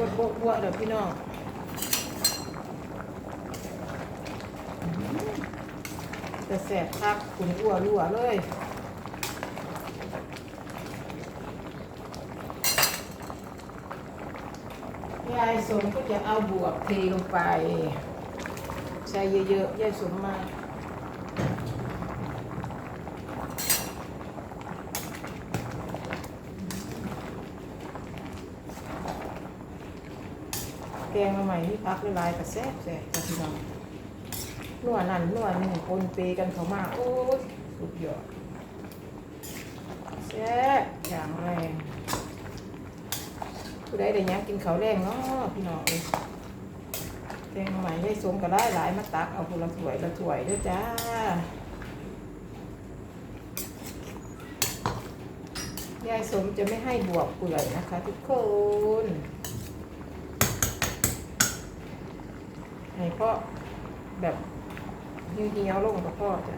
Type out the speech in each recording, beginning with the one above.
วดบกบวเด้อพี่น้องจะแสบคักขุนอ้วรั่วเลยยายสมก็จะเอาบวกเทลงไปใส่เยอะๆยายสมมาก งมาใหม่ที่พักละลายกระแซบแซ่บกับพี่น้องนวดนั่นนวดนี่ปนเปกันเขามาโอ้ยสุดยอดแซ่บอย่างแรงผู้ใดได้ยังกินเขาแรงเนาะพี่น้องเอ้ยแกงใหม่ได้สมก็ได้หลายมาตักเอาคนละถ้วยละถ้วยด้วยจ้ายายสมจะไม่ให้บวกเปื่อยนะคะทุกคน ให้พ่อแบบเหี่ยวๆลงกับพ่อจ้ะ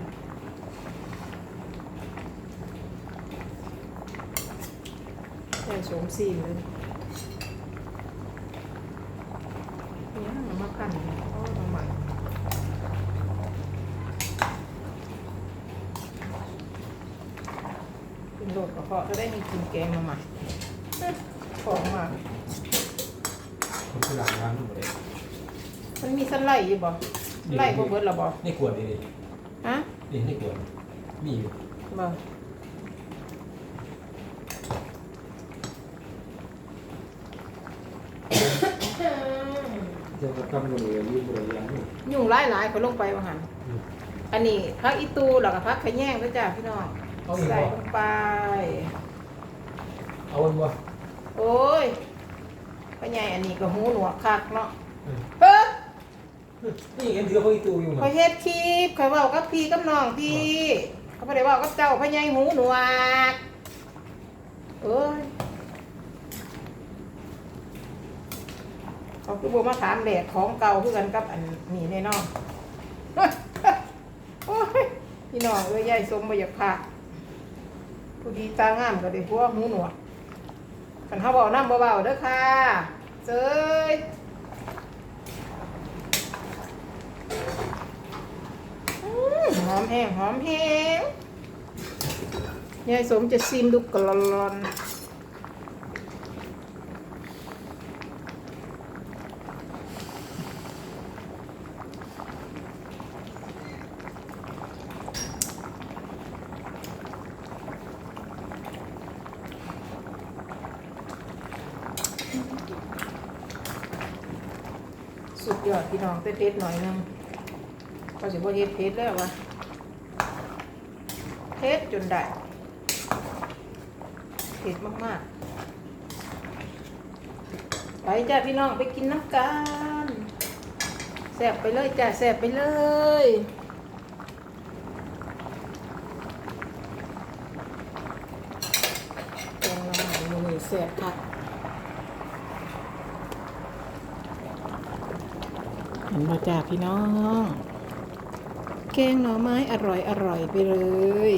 ยายสมซีมเลยเนี่ยมันมากันเนี่ยโอ้ทำไมกินโหลดกระเพาะก็ได้มีกินแกงมาใหม่เอ๊ะของมาคนที่หลังร้านทุกประเด็น มันมีสไลด์อยู่บ่ไล่พวกเบิร์ดหรอบ่ในขวดนี่ดิฮะนี่ในขวดมีอยู่บ่จะกำลังเลยยืมบริยางอยู่ยุ่งหลายหลายๆก็ลงไปว่าหันอันนี้พักอีตูหรอกกับพักขะแยงด้วยจ้าพี่น้องใส่ลงไป เอาวันวะโอ้ยพ่อใหญ่อันนี้ก็หูหนวกคักเนาะเฮ้ย นี่เอ็นถือเขาอีตูอยู่ขอยเฮ็ดคลิปขอยเว้ากับพี่กับน้องพี่เขาบ่ได้เว้ากับเจ้าพ่อใหญ่หูหนวกเอ้ยเขาคือบ่มาถามแดกของเก่าคือกันกับอันนี้แน่นอนโอ้ยพี่น้องเอ้ยยายสมบ่อยากพากผู้ดีตางามก็ได้หัวหูหนวกคันเฮาเว้านำบ่เว้าเด้อค่ะเจ้ย อืมหอม แห้งหอมแห้งยายสมจะซิมดูกลอนสุดยอดพี่น้องเผ็ดๆหน่อยนึงก็จะบ่เฮ็ดเพชรแล้ววะ เพชรจนได้เผ็ดมากๆ ไปจ้าพี่น้องไปกินน้ำกันแซ่บไปเลยจ้าแซ่บไปเลยแกงละหมูนี่แซ่บคักเห็นมาจ้าพี่น้อง แกงหน่อไม้อร่อยอร่อยไปเลย